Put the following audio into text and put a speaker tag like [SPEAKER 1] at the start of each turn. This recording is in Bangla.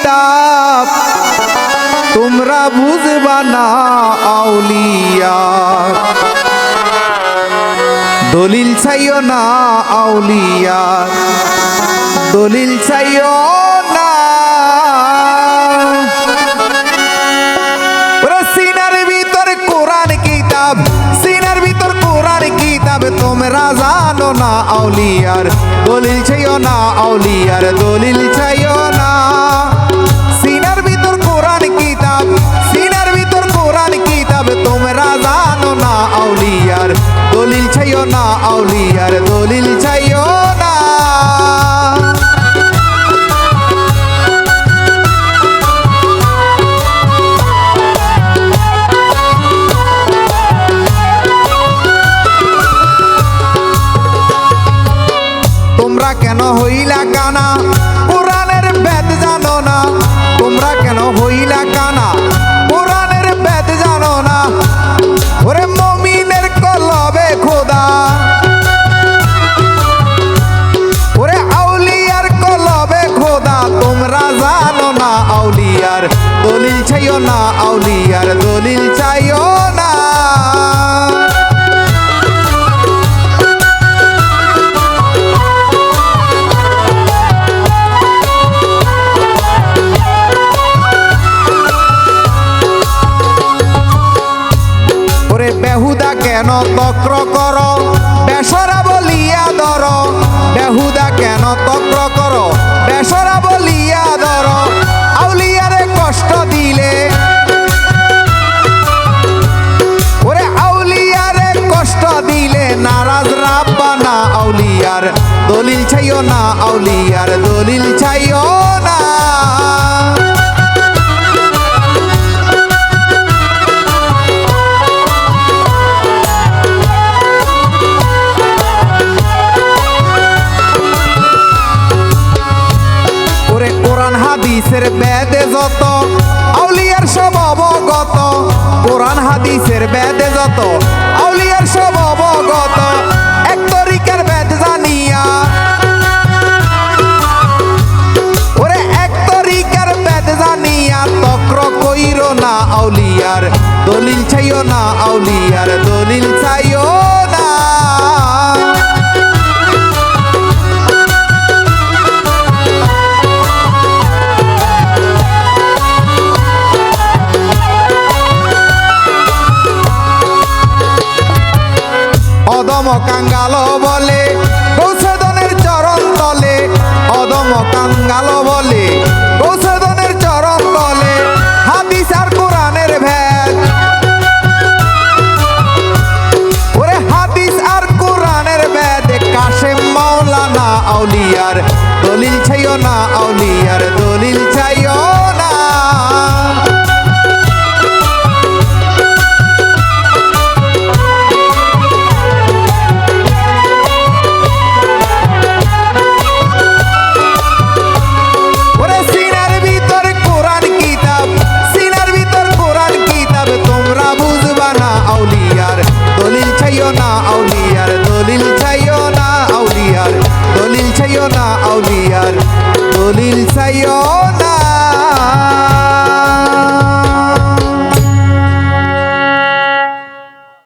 [SPEAKER 1] কিতাব। তোমরা বুঝবা না, আউলিয়া। দলিল চাইও না, আউলিয়া। দলিল চাইও না। সিনার সিনার ভিতর তোমরা জানো না, আউলিয়ার। দলিল চাইও না, আউলিয়ার। দলিল চাইও দলিল চাইও না আউলিয়ার দলিল চাইও না। তোমরা কেন হইলা চাইও না, আউলিয়ার দলিল চাইও না। ওরে বেহুদা কেন তক্র কর? বেসরা বলিয়া ধর। বেহুদা কেন তক্র না, আউলিয়ার দলিল চাইও না। ওরে কোরআন হাদিসের বেদে যত, আউলিয়ার সব অবগত কোরআন হাদিসের বেদে যত বলে কৌশদনের চরণ তলে, অদম কাঙ্গাল বলে। কৌশদনের চরণ তলে, হাদিস আর কোরআনের ভেদ। ওরে হাদিস আর কোরআনের ভেদ কাশেম মাওলানা আউলিয়ার দলিল ছাইও না Lil Sayona.